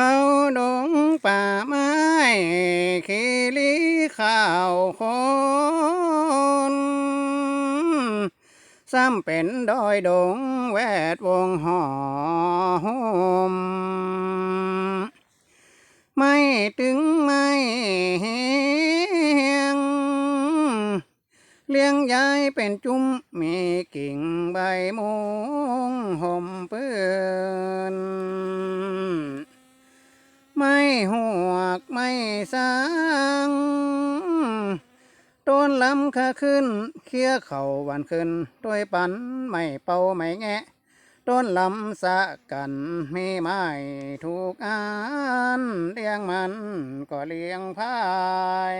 เขาดงป่าไม้ขีลีข้าวคนซ้ำเป็นดอยดงแวดวงหอม ไม่ตึงไม่เฮงเลี้ยงยายเป็นจุ้มมีกิ่งใบมุงห่มเปื้อน ต้ำขาขึ้น เคี้ยเข่าวานขึ้นด้วยปันไม่เป่าไม่แงะต้นลำสะกันมีไม้ถูกอันเลี้ยงมันก็เลี้ยงพาย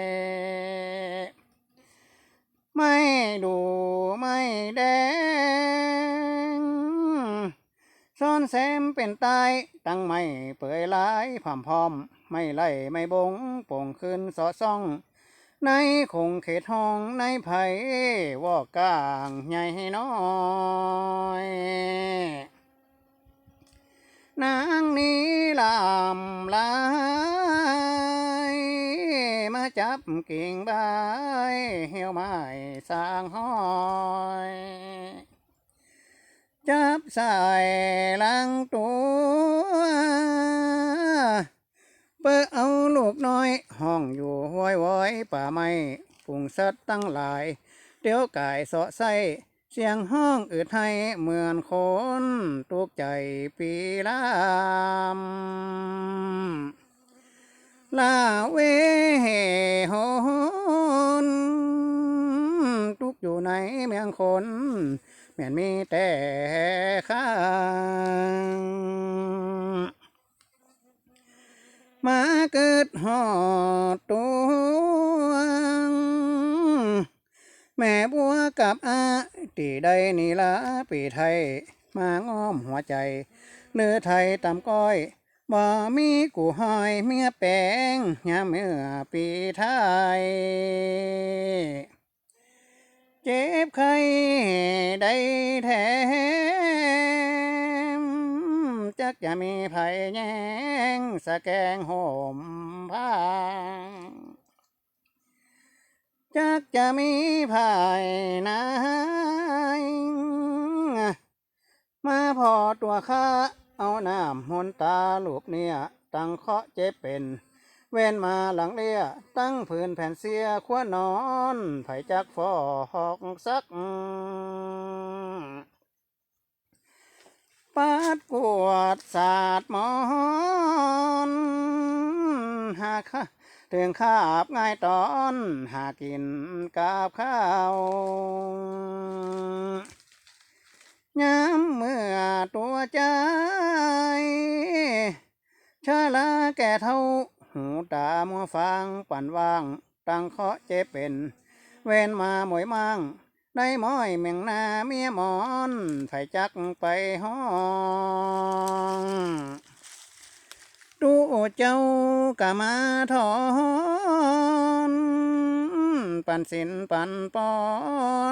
ไม่ดูไม่แดงซ่อนแซมเป็นตายตั้งไม่เปื่อยลายผอมพร้อม ไม่ไล่ไม่บงโป่งขึ้นสอดซ่อง ในคงเขตห้องในไผ่วอกกลางใหญ่น้อยนางนี้ลำลายมาจับกิ่งใบเหี่ยวไม้สร้างห้อยจับใส่หลังตัว เปิเอาลูกน้อย ห้องอยู่ห้วยว้อยป่าไม้ปุงสัตว์ตั้งหลาย เดี๋ยวกายเสาะไส้เสียงห้องอึดให้เหมือนคนตุกใจปีลามลาเวโหนตุกอยู่ในเมืองคนแม่นมีแต่ข้าง มาเกิดหอดตัวแม่บัวกับอาตีใดนี่ละปีไทย มาง้อมหัวใจ เนื้อไทยตำก้อยบ่มีกูหอยเมียแปงยามเมื่อปีไทย เจ็บใครได้แถม จักจะมีไผแย่งสะแกงห่มผ้าจักจะมีภายไหนมาพอตัวข้าเอาน้ำหนตาลูกเนี่ย ตั้งเคาะเจ็บเป็น เว้นมาหลังเลี้ยตั้งผืนแผ่นเสียขั้วนอน ไผจักฟอกสัก ปัดกวดสาดหมอนหากค่ะถึงคาบง่ายตอนหากินกับข้าวยามเมื่อตัวใจชาลาแก่เท่า หูตามัวฟังปั่นว่าง ตั้งเคาะเจ็บเป็น เวนมาหมวยมั่ง ได้ม้อยแมงนาเมียหมอนไผจักไปห้องดูเจ้ากะมาถอนปันสินปันปอ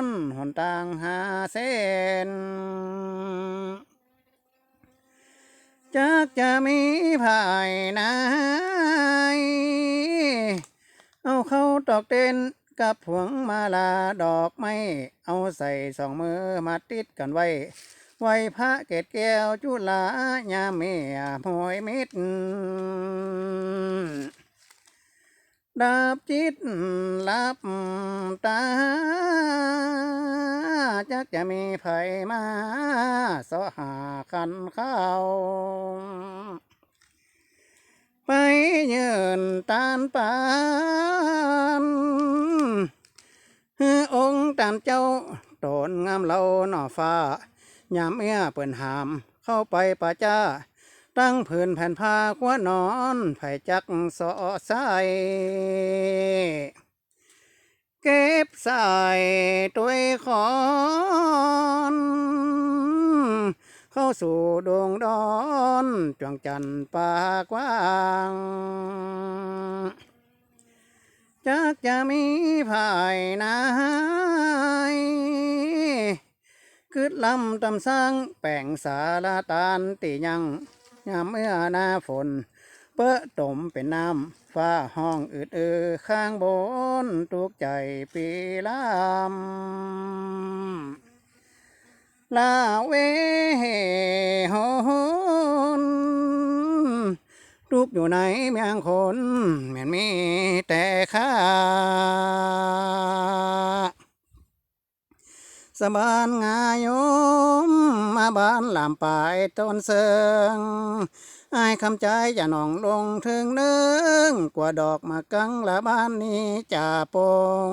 นหนต่างหาเส้นจักจะมีภายไหนเอาเข้าตอกเต้น กับผวงมาลาดอกไม้เอาใส่สองมือมาติดกันไว้ ไว้พระเกศแก้วจุลายาเมียหอยมิตรดาบจิตลับตาจักจะมีไผมาสหาคันเข้าไปยืนตานปานองค์ตาน เจ้าโตนงามเหล่าหน่อฟ้ายามเมียเปิ่นหาม เข้าไปป่าจ้า ตั้งผืนแผ่นผ้าขวานอนไผ่จักสอใสเก็บใส่ตัวขอนเข้าสู่ดวงดอนจวงจันทร์ป่ากว้างจักจะมีภายไหน คือลำตำสร้างแป่งสาลาตานติยังยามเมื่อหน้าฝน เปอะตมเป็นน้ำฟ้าห้องอืดเออข้างบนตุกใจปีลำลาเวโหนทุกอยู่ในเมียงคนแม่นมีแต่ข้า สะบานงายมมาบ้านลามปลายต้นเสิงอายคำใจจะหนองลงถึงเนึงกว่าดอกมากังละบ้านนี้จ่าปง